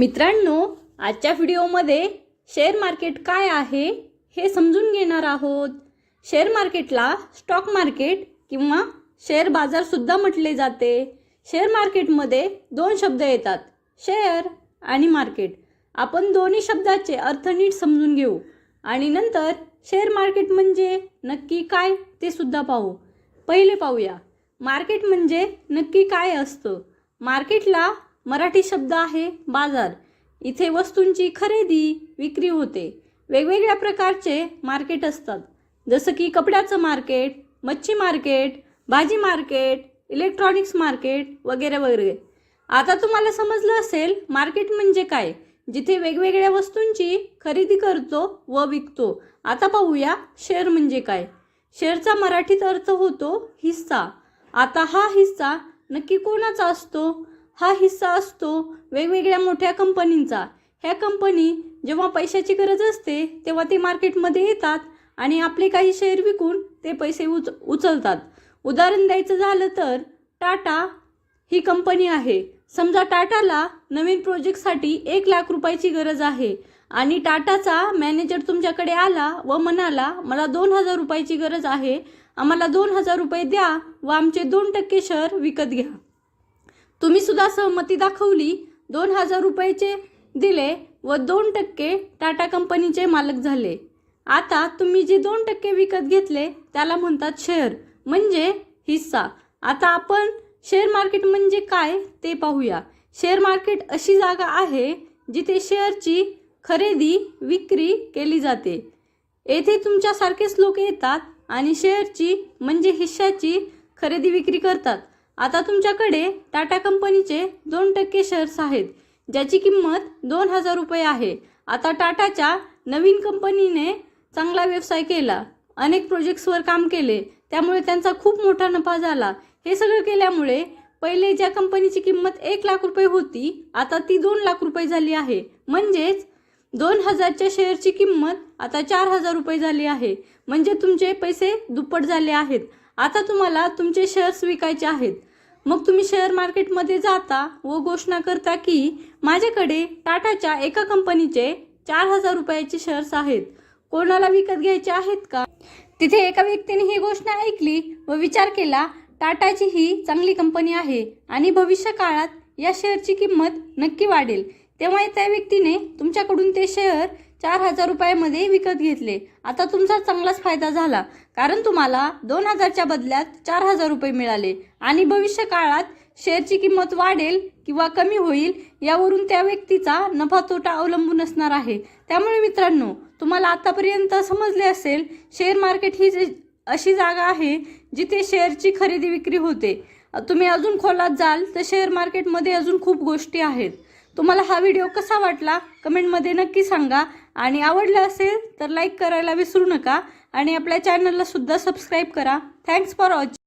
मित्रांनो आजच्या व्हिडिओमध्ये शेअर मार्केट काय आहे हे समजून घेणार आहोत. शेअर मार्केटला स्टॉक मार्केट किंवा शेअर बाजारसुद्धा म्हटले जाते. शेअर मार्केटमध्ये दोन शब्द येतात शेअर आणि मार्केट. आपण दोन्ही शब्दाचे अर्थ नीट समजून घेऊ. आणि नंतर शेअर मार्केट म्हणजे नक्की काय ते सुद्धा पाहू. पहिले पाहूया. मार्केट म्हणजे नक्की काय असतं? मार्केटला मराठी शब्द आहे बाजार. इथे वस्तूंची खरेदी विक्री होते. वेगवेगळ्या प्रकारचे मार्केट असतात. जसं की कपड्याचं मार्केट मच्छी मार्केट भाजी मार्केट इलेक्ट्रॉनिक्स मार्केट वगैरे वगैरे. आता तुम्हाला समजलं असेल मार्केट म्हणजे काय? जिथे वेगवेगळ्या वस्तूंची खरेदी करतो व विकतो. आता पाहूया शेअर म्हणजे काय? शेअरचा मराठीत अर्थ होतो हिस्सा. आता हा हिस्सा नक्की कोणाचा असतो? हा हिस्सा असतो वेगवेगळ्या मोठ्या कंपनींचा. ह्या कंपनी जेव्हा पैशाची गरज असते तेव्हा ते मार्केटमध्ये येतात आणि आपले काही शेअर विकून ते पैसे उच उचलतात. उदाहरण द्यायचं झालं तर टाटा ही कंपनी आहे. समजा टाटाला नवीन प्रोजेक्टसाठी एक लाख रुपयाची गरज आहे आणि टाटाचा मॅनेजर तुमच्याकडे आला व म्हणाला मला दोन हजार रुपयाची गरज आहे आम्हाला दोन हजार रुपये द्या व आमचे दोन टक्के शेअर विकत घ्या. तुम्ही सुद्धा सहमती दाखवली. दोन हजार रुपयाचे दिले व दोन टक्के टाटा कंपनीचे मालक झाले. आता तुम्ही जे दोन टक्के विकत घेतले त्याला म्हणतात शेअर म्हणजे हिस्सा. आता आपण शेअर मार्केट म्हणजे काय ते पाहूया. शेअर मार्केट अशी जागा आहे जिथे शेअरची खरेदी विक्री केली जाते. येथे तुमच्यासारखेच लोक येतात आणि शेअरची म्हणजे हिश्श्याची खरेदी विक्री करतात. आता तुमच्याकडे टाटा कंपनीचे दोन टक्के शेअर्स आहेत ज्याची किंमत दोन हजार रुपये आहे. आता टाटाच्या नवीन कंपनीने चांगला व्यवसाय केला अनेक प्रोजेक्ट्सवर काम केले त्यामुळे त्यांचा खूप मोठा नफा झाला. हे सगळं केल्यामुळे पहिले ज्या कंपनीची किंमत एक लाख रुपये होती आता ती दोन लाख रुपये झाली आहे. म्हणजेच दोन हजारच्या शेअरची किंमत आता चार हजार रुपये झाली आहे. म्हणजे तुमचे पैसे दुप्पट झाले आहेत. आता तुम्हाला तुमचे शेअर्स विकायचे आहेत. मग तुम्ही शेअर मार्केटमध्ये जाता व घोषणा करता की माझ्याकडे टाटाच्या एका कंपनीचे चार हजार रुपयाचे शेअर्स आहेत. कोणाला विकत घ्यायचे आहेत का? तिथे एका व्यक्तीने ही घोषणा ऐकली व विचार केला टाटाची ही चांगली कंपनी आहे आणि भविष्य काळात या शेअरची किंमत नक्की वाढेल. तेव्हा त्या व्यक्तीने तुमच्याकडून ते शेअर चार हजार रुपयामध्ये विकत घेतले. आता तुमचा चांगलाच फायदा झाला. कारण तुम्हाला दोन हजारच्या बदल्यात चार हजार रुपये मिळाले. आणि भविष्य काळात शेअरची किंमत वाढेल किंवा कमी होईल यावरून त्या व्यक्तीचा नफा तोटा अवलंबून असणार आहे. त्यामुळे मित्रांनो तुम्हाला आतापर्यंत समजले असेल शेअर मार्केट ही अशी जागा आहे जिथे शेअरची खरेदी विक्री होते. तुम्ही अजून खोलात जाल तर शेअर मार्केटमध्ये अजून खूप गोष्टी आहेत. तुम्हाला हा व्हिडिओ कसा वाटला? कमेंटमध्ये नक्की सांगा. आणि आवडलं असेल तर लाईक करायला विसरू नका. आणि आपल्या चॅनलला सुद्धा सबस्क्राईब करा. Thanks for watching